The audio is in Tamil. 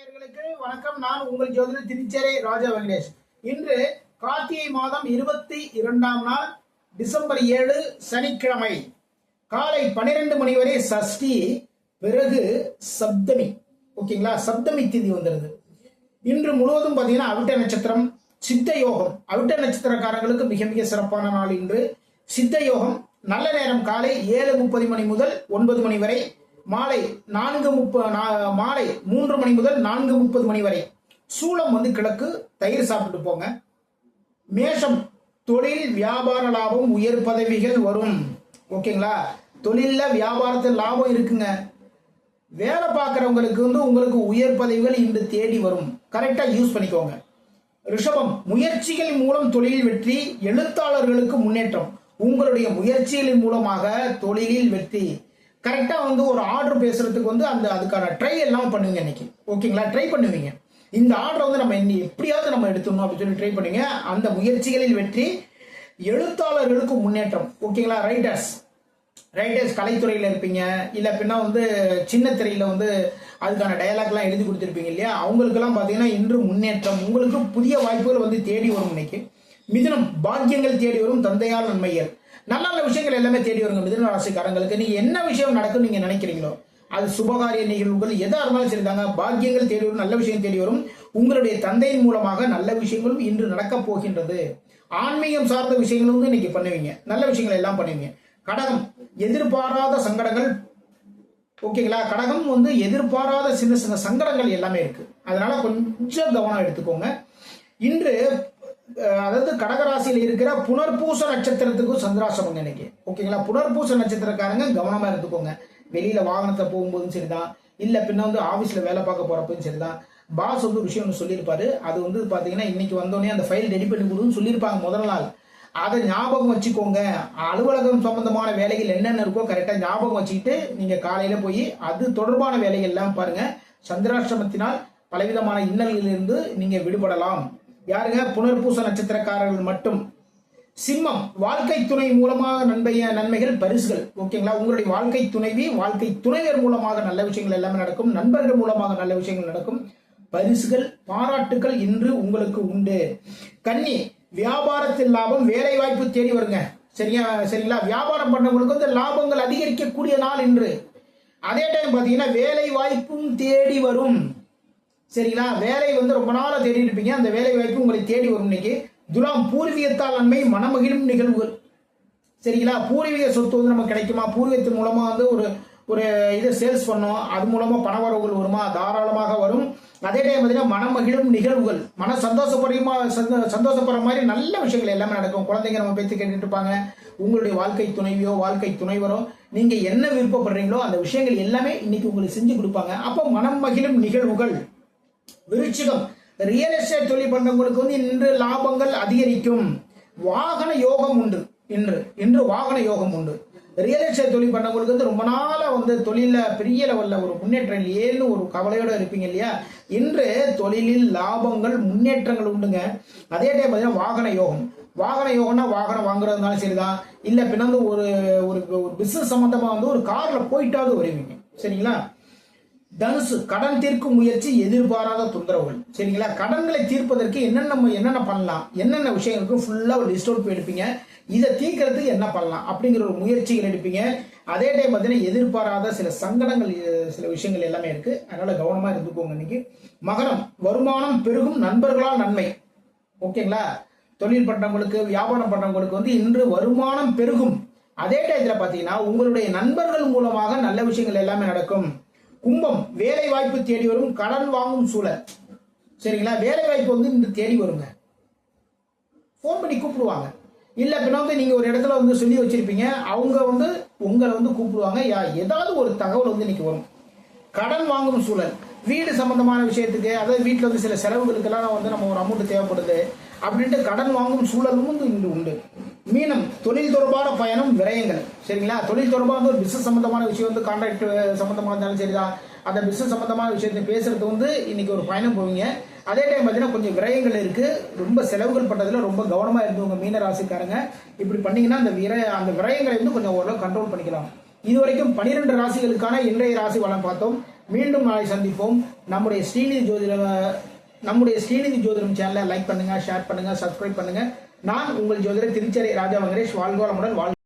நேயர்களுக்கு வணக்கம். நான் உங்கள் ஜோதிடர் திருச்சேரி ராஜா வெங்கடேஷ். இன்று கார்த்திகை மாதம் இருபத்தி இரண்டாம் நாள் டிசம்பர் ஏழு சனிக்கிழமை. காலை பன்னிரெண்டு மணி வரை சஷ்டி பிறகு சப்தமி. ஓகேங்களா? சப்தமி திதி வந்துடுது இன்று முழுவதும் பார்த்தீங்கன்னா அவிட்ட நட்சத்திரம் சித்த யோகம். அவிட்ட நட்சத்திரக்காரங்களுக்கு மிக மிக சிறப்பான நாள் இன்று. சித்த யோகம் நல்ல நேரம் காலை ஏழு முப்பது மணி முதல் ஒன்பது மணி வரை மாலை நான்கு முப்ப நா- மாலை மூன்று மணி முதல் நான்கு முப்பது மணி வரை. சூளம் வந்து கிழக்கு தயிர் சாப்பிட்டு போங்க. மேஷம் தொழில் வியாபார லாபம் உயர் பதவிகள் வரும். ஓகேங்களா? தொழிலில் வியாபாரத்தில் லாபம் இருக்குங்க. வேலை பார்க்குறவங்களுக்கு வந்து உங்களுக்கு உயர் பதவிகள் இன்று தேடி வரும். கரெக்டாக யூஸ் பண்ணிக்கோங்க. ரிஷபம் முயற்சிகள் மூலம் தொழிலில் வெற்றி எழுத்தாளர்களுக்கு முன்னேற்றம். உங்களுடைய முயற்சிகளின் மூலமாக தொழிலில் வெற்றி. கரெக்டாக வந்து ஒரு ஆர்டர் பேசுறதுக்கு வந்து அந்த அதுக்கான ட்ரை எல்லாம் பண்ணுவீங்க இன்னைக்கு. ஓகேங்களா ட்ரை பண்ணுவீங்க. இந்த ஆர்டர் வந்து நம்ம இன்னி எப்படியாவது நம்ம எடுத்துடணும் அப்படின்னு சொல்லி ட்ரை பண்ணுங்க. அந்த முயற்சிகளில் வெற்றி எழுத்தாளர்களுக்கு முன்னேற்றம். ஓகேங்களா ரைட்டர்ஸ் ரைட்டர்ஸ் கலைத்துறையில் இருப்பீங்க. இல்லை பின்னா வந்து சின்ன திரையில் வந்து அதுக்கான டயலாக்லாம் எழுதி கொடுத்துருப்பீங்க இல்லையா? அவங்களுக்கெல்லாம் பார்த்தீங்கன்னா இன்று முன்னேற்றம். உங்களுக்கு புதிய வாய்ப்புகள் வந்து தேடி வரும் இன்னைக்கு. மிதுனம். பாக்கியங்கள் தேடி வரும். தந்தையால் நன்மைகள். நல்ல நல்ல விஷயங்கள் எல்லாமே தேடி வருங்க. மிதன ராசிக்காரங்களுக்கு நீங்க என்ன விஷயம் நடக்கும் நீங்க நினைக்கிறீங்களோ அது சுபகாரிய நிகழ்வுகள் எதா இருந்தாலும் சரிதாங்க. பாக்கியங்கள் தேடி வரும் நல்ல விஷயம் தேடி வரும். உங்களுடைய தந்தையின் மூலமாக நல்ல விஷயங்களும் இன்று நடக்கப் போகின்றது. ஆன்மீகம் சார்ந்த விஷயங்களும் வந்து இன்னைக்கு பண்ணுவீங்க. நல்ல விஷயங்கள் எல்லாம் பண்ணுவீங்க. கடகம் எதிர்பாராத சங்கடங்கள் ஓகேங்களா கடகம் வந்து எதிர்பாராத சின்ன சின்ன சங்கடங்கள் எல்லாமே இருக்கு. அதனால கொஞ்சம் கவனம் எடுத்துக்கோங்க. இன்று அதாவது கடகராசியில் இருக்கிற புனர்பூச நட்சத்திரத்துக்கும் சந்திராசிரமங்க இன்னைக்கு. ஓகேங்களா? புனர்பூச நட்சத்திரக்காரங்க கவனமா எடுத்துக்கோங்க வெளியில வாகனத்தை போகும்போதும் சரிதான். இல்ல பின்ன வந்து ஆபீஸ்ல வேலை பார்க்க போறப்பவும் சரிதான். பாஸ் வந்து விஷயம் ஒன்று சொல்லியிருப்பாரு. அது வந்து பாத்தீங்கன்னா இன்னைக்கு வந்தோடனே அந்த ஃபைல் ரெடி பண்ணி கொடுன்னு சொல்லியிருப்பாங்க முதல் நாள். அதை ஞாபகம் வச்சுக்கோங்க. அலுவலகம் சம்பந்தமான வேலைகள் என்னென்ன இருக்கோ கரெக்டாக ஞாபகம் வச்சுக்கிட்டு நீங்கள் காலையில் போய் அது தொடர்பான வேலைகள் பாருங்கள் சந்திராஷ்டிரமத்தினால் பலவிதமான இன்னல்களிலிருந்து நீங்கள் விடுபடலாம். யாருங்க? புனர்பூச நட்சத்திரக்காரர்கள் மட்டும். சிம்மம் வாழ்க்கை துணை மூலமாக நன்மைய நன்மைகள் பரிசுகள். ஓகேங்களா? உங்களுடைய வாழ்க்கை துணைவி வாழ்க்கை துணைவர் மூலமாக நல்ல விஷயங்கள் எல்லாமே நடக்கும். நண்பர்கள் மூலமாக நல்ல விஷயங்கள் நடக்கும். பரிசுகள் பாராட்டுகள் இன்று உங்களுக்கு உண்டு. கன்னி வியாபாரத்தில் லாபம் வேலை வாய்ப்பு தேடி வருங்க. சரியா சரிங்களா? வியாபாரம் பண்ணவங்களுக்கு வந்து லாபங்கள் அதிகரிக்கக்கூடிய நாள் இன்று. அதே டைம் பார்த்தீங்கன்னா வேலை வாய்ப்பும் தேடி வரும். சரிங்களா? வேலை வந்து ரொம்ப நாளாக தேடி இருப்பீங்க. அந்த வேலை வாய்ப்பு உங்களை தேடி வரும் இன்னைக்கு. துலாம் பூர்வீகத்தால் நன்மை மனமகிழும் நிகழ்வுகள். சரிங்களா? பூர்வீக சொத்து வந்து நமக்கு கிடைக்குமா? பூர்வீகத்தின் மூலமா வந்து ஒரு ஒரு இதை சேல்ஸ் பண்ணோம். அது மூலமா பண வரவுகள் வருமா? தாராளமாக வரும். அதே டைம் பார்த்தீங்கன்னா மனமகிழும் நிகழ்வுகள். மன சந்தோஷப்படுமா சந்தோ- சந்தோஷப்படுற மாதிரி நல்ல விஷயங்கள் எல்லாமே நடக்கும். குழந்தைங்க நம்ம பேச்சு கேட்டுட்டு இருப்பாங்க. உங்களுடைய வாழ்க்கை துணைவியோ வாழ்க்கை துணைவரோ நீங்க என்ன விருப்பப்படுறீங்களோ அந்த விஷயங்கள் எல்லாமே இன்னைக்கு உங்களுக்கு செஞ்சு கொடுப்பாங்க. அப்போ மனம் மகிழும் நிகழ்வுகள். விருச்சிகம். ரியல் எஸ்டேட் தொழில் பண்றவங்களுக்கு வந்து இன்று லாபங்கள் அதிகரிக்கும். வாகன யோகம் உண்டு. இன்று இன்று வாகன யோகம் உண்டு. ரியல் எஸ்டேட் தொழில் பண்ணவங்களுக்கு வந்து ரொம்ப நாளாக வந்து தொழிலில் பெரிய லெவலில் ஒரு முன்னேற்றம் இல்லையேன்னு ஒரு கவலையோடு இருப்பீங்க இல்லையா? இன்று தொழிலில் லாபங்கள் முன்னேற்றங்கள் உண்டுங்க. அதே டைம் பார்த்தீங்கன்னா வாகன யோகம். வாகன யோகம்னா வாகனம் வாங்குறதுனாலும் சரிதான். இல்லை பின்னாந்து ஒரு ஒரு பிஸ்னஸ் சம்மந்தமாக வந்து ஒரு காரில் போயிட்டாவது வருவீங்க. சரிங்களா? தனுசு கடன் தீர்க்கும் முயற்சி எதிர்பாராத தொந்தரவுகள். சரிங்களா? கடன்களை தீர்ப்பதற்கு என்னென்ன என்னென்ன பண்ணலாம்? என்னென்ன விஷயங்களுக்கு ஃபுல்லாக ஒரு லிஸ்ட் அவுட் போய் எடுப்பீங்க இதை தீர்க்கறதுக்கு என்ன பண்ணலாம்? அப்படிங்கிற ஒரு முயற்சிகள் எடுப்பீங்க. அதே டைம் பார்த்தீங்கன்னா எதிர்பாராத சில சங்கடங்கள் சில விஷயங்கள் எல்லாமே இருக்கு. அதனால கவனமாக இருந்துக்கோங்க இன்னைக்கு. மகரம் வருமானம் பெருகும் நண்பர்களால் நன்மை. ஓகேங்களா? தொழில் பண்றவங்களுக்கு வியாபாரம் பண்றவங்களுக்கு வந்து இன்று வருமானம் பெருகும். அதே டயத்தில் பார்த்தீங்கன்னா உங்களுடைய நண்பர்கள் மூலமாக நல்ல விஷயங்கள் எல்லாமே நடக்கும். கும்பம் வேலை வாய்ப்பு தேடி வரும் கடன் வாங்கும் சூழல். சரிங்களா? வேலை வாய்ப்பு வந்து இன்று தேடி வருங்க. ஃபோன் பண்ணி கூப்பிடுவாங்க. இல்லை அப்படின்னா வந்து நீங்கள் ஒரு இடத்துல வந்து சொல்லி வச்சுருப்பீங்க. அவங்க வந்து உங்களை வந்து கூப்பிடுவாங்க. யா- ஏதாவது ஒரு தகவல் வந்து இன்றைக்கி வரும். கடன் வாங்கும் சூழல். வீடு சம்பந்தமான விஷயத்துக்கு அதாவது வீட்டில் வந்து சில செலவுகளுக்கெல்லாம் வந்து நம்ம ஒரு அமௌண்ட் தேவைப்படுது. அப்படின்ட்டு கடன் வாங்கும் சூழலும் வந்து இன்று உண்டு. மீனம் தொழில் தொடர்பான பயணம் விரயங்கள். சரிங்களா? தொழில் தொடர்பாக வந்து ஒரு பிசினஸ் சம்பந்தமான விஷயம் வந்து கான்ட்ராக்ட் சம்மந்தமாக இருந்தாலும் சரிதான். அந்த பிசினஸ் சம்பந்தமான விஷயத்தை பேசுறது வந்து இன்னைக்கு ஒரு பயணம் போவீங்க. அதே டைம் பார்த்தீங்கன்னா கொஞ்சம் விரயங்கள் இருக்கு. ரொம்ப செலவுகள் பண்றதுல ரொம்ப கவனமாக இருந்தவங்க மீன ராசிக்காரங்க. இப்படி பண்ணீங்கன்னா அந்த விர அந்த விரயங்களை வந்து கொஞ்சம் ஓரளவு கண்ட்ரோல் பண்ணிக்கலாம். இது வரைக்கும் பனிரெண்டு ராசிகளுக்கான இன்றைய ராசி வளம் பார்த்தோம். மீண்டும் நாளை சந்திப்போம். நம்முடைய ஸ்ரீநிதி ஜோதிட நம்முடைய ஸ்ரீநிதி ஜோதிடம் சேனலை லைக் பண்ணுங்க ஷேர் பண்ணுங்க சப்ஸ்கிரைப் பண்ணுங்க. நான் உங்கள் ஜோதிடர் திருச்சரை ராஜா வெங்கடேஷ் வாழ்கோளமுடன் வாழ்